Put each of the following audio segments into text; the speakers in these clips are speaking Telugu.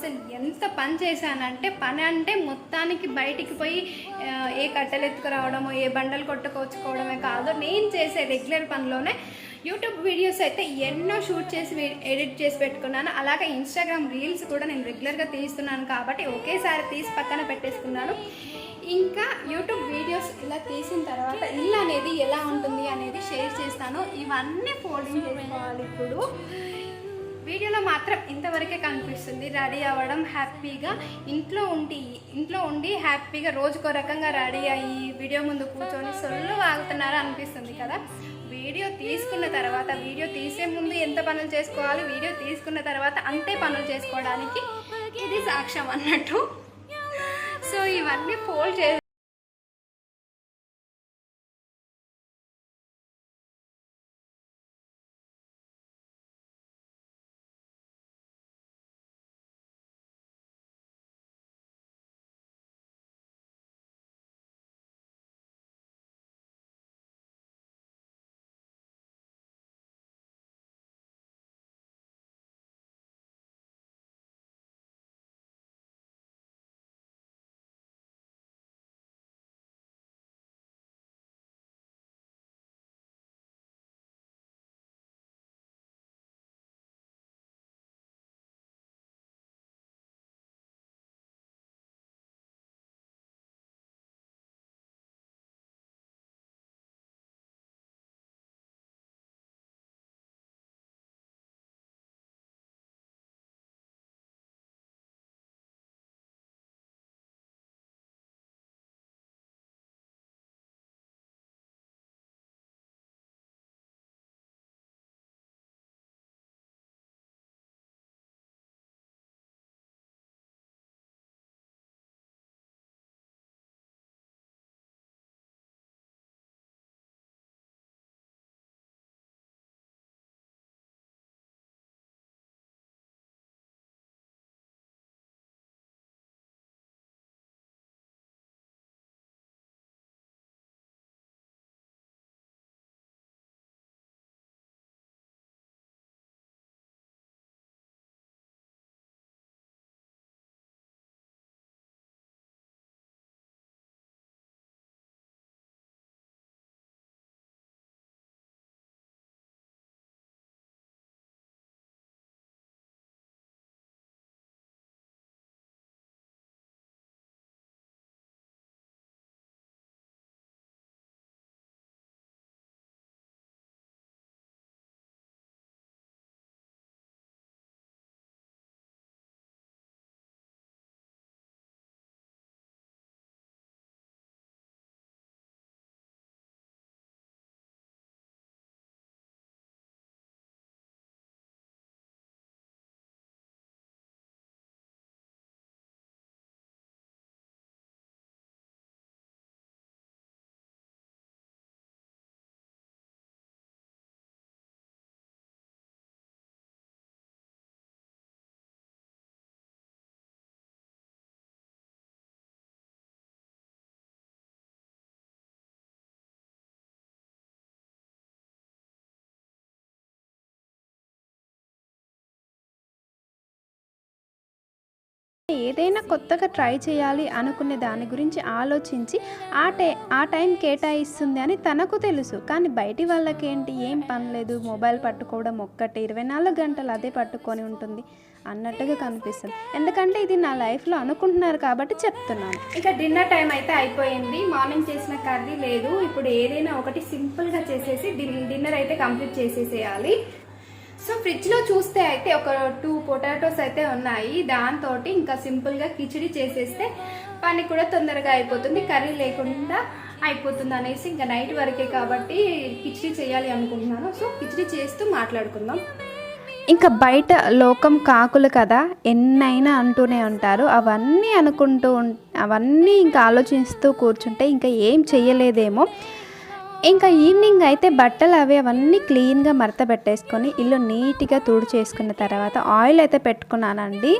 అసలు ఎంత పని చేశానంటే పని అంటే మొత్తానికి బయటికి పోయి ఏ కట్టెలు ఎత్తుకురావడమో ఏ బండలు కొట్టుకొచ్చుకోవడమే కాదు నేను చేసే రెగ్యులర్ పనిలోనే యూట్యూబ్ వీడియోస్ అయితే ఎన్నో షూట్ చేసి ఎడిట్ చేసి పెట్టుకున్నాను. అలాగే ఇన్స్టాగ్రామ్ రీల్స్ కూడా నేను రెగ్యులర్గా తీస్తున్నాను కాబట్టి ఒకేసారి తీసి పక్కన పెట్టేసుకున్నాను. ఇంకా యూట్యూబ్ వీడియోస్ ఇలా తీసిన తర్వాత ఇల్లు అనేది ఎలా ఉంటుంది అనేది షేర్ చేస్తాను. ఇవన్నీ ఫోల్డింగ్ చేసుకోవాలి ఇప్పుడు. వీడియోలో మాత్రం ఇంతవరకే కనిపిస్తుంది. రెడీ అవ్వడం హ్యాపీగా ఇంట్లో ఉండి ఇంట్లో ఉండి హ్యాపీగా రోజుకో రకంగా రెడీ అయ్యి వీడియో ముందు కూర్చొని సొల్లు వాగుతున్నారు అనిపిస్తుంది కదా. వీడియో తీసుకున్న తర్వాత వీడియో తీసే ముందు ఎంత పనులు చేసుకోవాలి వీడియో తీసుకున్న తర్వాత అంతే పనులు చేసుకోవడానికి ఇది సాక్ష్యం అన్నట్టు. సో ఇవన్నీ ఫోల్డ్ చే ఏదైనా కొత్తగా ట్రై చేయాలి అనుకునే దాని గురించి ఆలోచించి ఆ టై ఆ టైం కేటాయిస్తుంది అని తనకు తెలుసు. కానీ బయటి వాళ్ళకి ఏంటి ఏం పనిలేదు మొబైల్ పట్టుకోవడం ఒక్కటే. ఇరవై నాలుగు గంటలు అదే పట్టుకొని ఉంటుంది అన్నట్టుగా కనిపిస్తుంది. ఎందుకంటే ఇది నా లైఫ్లో అనుకుంటున్నారు కాబట్టి చెప్తున్నాను. ఇక డిన్నర్ టైం అయితే అయిపోయింది. మార్నింగ్ చేసిన కర్రీ లేదు. ఇప్పుడు ఏదైనా ఒకటి సింపుల్గా చేసేసి డిన్నర్ అయితే కంప్లీట్ చేసేసేయాలి. సో ఫ్రిడ్జ్లో చూస్తే అయితే ఒక టూ పొటాటోస్ అయితే ఉన్నాయి. దాంతో ఇంకా సింపుల్గా కిచిడి చేసేస్తే పని కూడా తొందరగా అయిపోతుంది కర్రీ లేకుండా అయిపోతుంది అనేసి ఇంకా నైట్ వరకే కాబట్టి కిచిడి చేయాలి అనుకుంటున్నాను. సో కిచిడి చేస్తూ మాట్లాడుకుందాం. ఇంకా బయట లోకం కాకులు కదా ఎన్నైనా అంటూనే ఉంటారు. అవన్నీ అనుకుంటూ ఉం- అవన్నీ ఇంకా ఆలోచిస్తూ కూర్చుంటే ఇంకా ఏం చెయ్యలేదేమో. ఇంకా ఈవినింగ్ అయితే బట్టలు అవి అవన్నీ క్లీన్గా మడత పెట్టేసుకొని ఇల్లు నీట్గా తుడి చేసుకున్న తర్వాత ఆయిల్ అయితే పెట్టుకున్నానండి.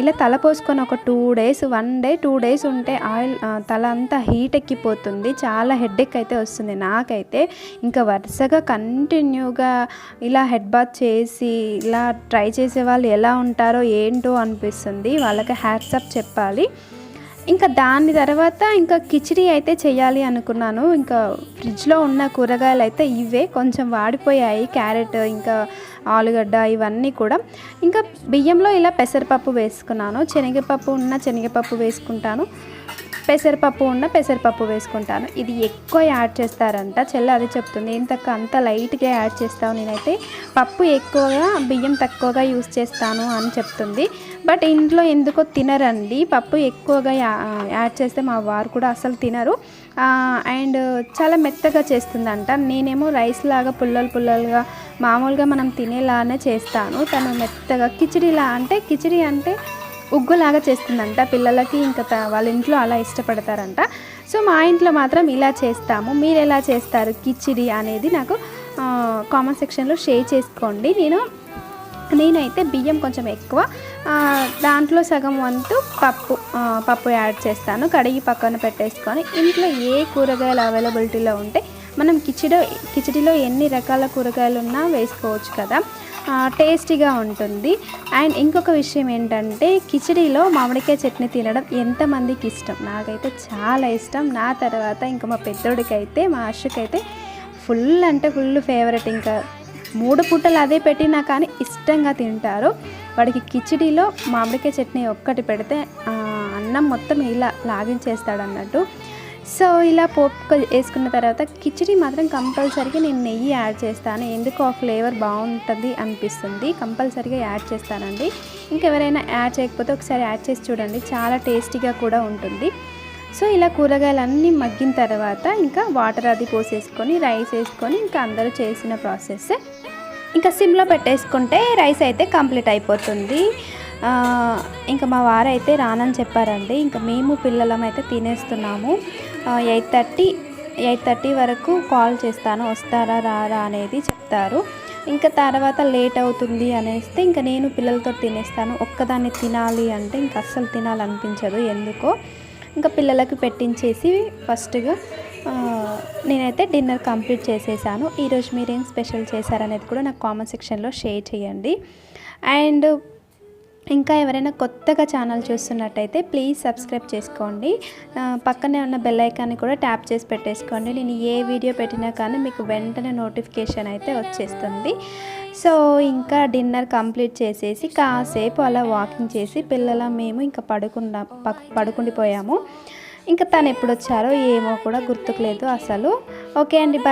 ఇలా తల పోసుకొని ఒక two days one day two days ఉంటే ఆయిల్ తల అంతా హీట్ ఎక్కిపోతుంది. చాలా హెడ్ఏక్ అయితే వస్తుంది నాకైతే. ఇంకా వరుసగా కంటిన్యూగా ఇలా హెడ్ బాత్ చేసి ఇలా ట్రై చేసే వాళ్ళు ఎలా ఉంటారో ఏంటో అనిపిస్తుంది. వాళ్ళకి హ్యాట్సప్ చెప్పాలి. ఇంకా దాని తర్వాత ఇంకా కిచిడి అయితే చేయాలి అనుకున్నాను. ఇంకా ఫ్రిడ్జ్లో ఉన్న కూరగాయలు అయితే ఇవే కొంచెం వాడిపోయాయి. క్యారెట్ ఇంకా ఆలుగడ్డ ఇవన్నీ కూడా. ఇంకా బియ్యంలో ఇలా పెసరపప్పు వేసుకున్నాను. శనగపప్పు ఉన్న శనగపప్పు వేసుకుంటాను. పెసరపప్పు ఉన్న పెసరపప్పు వేసుకుంటాను. ఇది ఎక్కువ యాడ్ చేస్తారంట. చెల్ల అది చెప్తుంది. ఏం తక్కువ అంత లైట్గా యాడ్ చేస్తావు నేనైతే పప్పు ఎక్కువగా బియ్యం తక్కువగా యూస్ చేస్తాను అని చెప్తుంది. బట్ ఇంట్లో ఎందుకో తినరండి. పప్పు ఎక్కువగా యా- యాడ్ చేస్తే మా వారు కూడా అసలు తినరు. అండ్ చాలా మెత్తగా చేస్తుందంట. నేనేమో రైస్ లాగా పుల్లలు పుల్లలుగా మామూలుగా మనం తినేలానే చేస్తాను. తను మెత్తగా కిచిడిలా అంటే కిచిడి అంటే ఉగ్గులాగా చేస్తుందంట. పిల్లలకి ఇంకా వాళ్ళ ఇంట్లో అలా ఇష్టపడతారంట. సో మా ఇంట్లో మాత్రం ఇలా చేస్తాము. మీరు ఎలా చేస్తారు? కిచిడి అనేది నాకు కామెంట్ సెక్షన్లో షేర్ చేసుకోండి. నేను నేనైతే బియ్యం కొంచెం ఎక్కువ దాంట్లో సగం వంతు పప్పు పప్పు యాడ్ చేస్తాను. కడిగి పక్కన పెట్టేసుకొని ఇంట్లో ఏ కూరగాయలు అవైలబిలిటీలో ఉంటే మనం కిచిడి కిచిడిలో ఎన్ని రకాల కూరగాయలు ఉన్నా వేసుకోవచ్చు కదా. టేస్టీగా ఉంటుంది. అండ్ ఇంకొక విషయం ఏంటంటే కిచిడిలో మామిడికాయ చట్నీ తినడం ఎంతమందికి ఇష్టం? నాకైతే చాలా ఇష్టం. నా తర్వాత ఇంకా మా పెద్దోడికైతే మా అషుకైతే ఫుల్ అంటే ఫుల్ ఫేవరెట్. ఇంకా మూడు పూటలు అదే పెట్టినా కానీ ఇష్టంగా తింటారు. వాడికి కిచిడీలో మామిడికాయ చట్నీ ఒక్కటి పెడితే అన్నం మొత్తం ఇలా లాగించేస్తాడు అన్నట్టు సో ఇలా పోపు వేసుకున్న తర్వాత కిచిడి మాత్రం కంపల్సరీగా నేను నెయ్యి యాడ్ చేస్తాను. ఎందుకు ఆ ఫ్లేవర్ బాగుంటుంది అనిపిస్తుంది. కంపల్సరీగా యాడ్ చేస్తానండి. ఇంకెవరైనా యాడ్ చేయకపోతే ఒకసారి యాడ్ చేసి చూడండి. చాలా టేస్టీగా కూడా ఉంటుంది. సో ఇలా కూరగాయలన్నీ మగ్గిన తర్వాత ఇంకా వాటర్ అది పోసేసుకొని రైస్ వేసుకొని ఇంకా అందరూ చేసిన ప్రాసెస్. ఇంకా సిమ్లో పెట్టేసుకుంటే రైస్ అయితే కంప్లీట్ అయిపోతుంది. ఇంకా మా వారైతే రానని చెప్పారండి. ఇంకా మేము పిల్లలం అయితే తినేస్తున్నాము. ఎయిట్ థర్టీ ఎయిట్ థర్టీ వరకు కాల్ చేస్తాను. వస్తారా రారా అనేది చెప్తారు. ఇంకా తర్వాత లేట్ అవుతుంది అనేస్తే ఇంకా నేను పిల్లలతో తినేస్తాను. ఒక్కదాన్ని తినాలి అంటే ఇంకా అస్సలు తినాలనిపించదు. ఎందుకో? ఇంకా పిల్లలకు పెట్టించేసి ఫస్ట్గా నేనైతే డిన్నర్ కంప్లీట్ చేసేసాను. ఈరోజు మీరేం స్పెషల్ చేశారనేది కూడా నాకు కామెంట్ సెక్షన్లో షేర్ చేయండి. అండ్ ఇంకా ఎవరైనా కొత్తగా ఛానల్ చూస్తున్నట్టయితే ప్లీజ్ సబ్స్క్రైబ్ చేసుకోండి. పక్కనే ఉన్న బెల్ ఐకాన్ని కూడా ట్యాప్ చేసి పెట్టేసుకోండి. నేను ఏ వీడియో పెట్టినా కానీ మీకు వెంటనే నోటిఫికేషన్ అయితే వచ్చేస్తుంది. సో ఇంకా డిన్నర్ కంప్లీట్ చేసేసి కాసేపు అలా వాకింగ్ చేసి పిల్లల మేము ఇంకా పడుకుండా పడుకుండిపోయాము. ఇంకా తను ఎప్పుడు వచ్చారో ఏమో కూడా గుర్తుకులేదు అసలు. ఓకే అండి బాయ్.